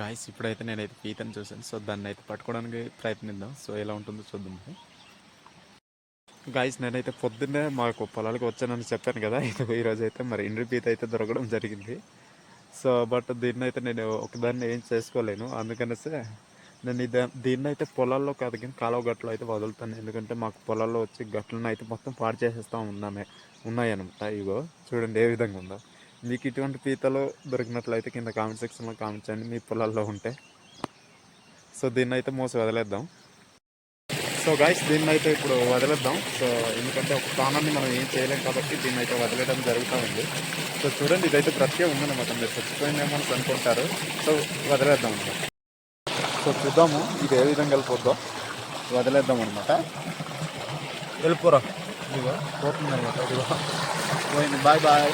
Guys ఇప్పుడైతే నేనైతే పీతని చూసాను సో దాన్ని అయితే పట్టుకోవడానికి ప్రయత్నిద్దాం. సో ఎలా ఉంటుందో చూద్దాం. గాయస్ నేనైతే పొద్దున్నే మాకు పొలాలకు వచ్చానని చెప్పాను కదా. ఇది ఈరోజు అయితే మరి ఇండ్రి పీత అయితే దొరకడం జరిగింది. సో బట్ దీన్ని అయితే నేను ఒకదాన్ని ఏం చేసుకోలేను. అందుకనేసి నేను ఇది దీన్ని అయితే పొలాల్లో కాదు కానీ కాలువ గట్లు అయితే వదులుతాను. ఎందుకంటే మాకు పొలాల్లో వచ్చి గట్లను అయితే మొత్తం పాడు చేసేస్తూ ఉన్నామే ఉన్నాయన్నమాట. ఇగో చూడండి ఏ విధంగా ఉందో. మీకు ఇటువంటి పీతలు దొరికినట్లయితే కింద కామెంట్ సెక్షన్లో కామెంట్ చేయండి. మీ పొలాల్లో ఉంటే. సో దీన్ని అయితే మోసి వదిలేద్దాం. సో గాయస్ దీన్ని అయితే ఇప్పుడు వదిలేద్దాం. సో ఎందుకంటే ఒక స్థానాన్ని మనం ఏం చేయలేం కాబట్టి దీన్ని అయితే వదిలేయడం జరుగుతూ ఉంది. సో చూడండి ఇదైతే ప్రత్యేక ఉందన్నమాట. మీరు చచ్చిపోయిందేమో అని అనుకుంటారు. సో వదిలేద్దాం అనమాట సో చూద్దాము ఇది ఏ విధంగా వెళ్ళిపోద్దో. వదిలేద్దాం అనమాట వెళ్ళిపోరా. ఇదిగో పోతుంది అనమాట ఇదిగో. పోయింది. Bye bye.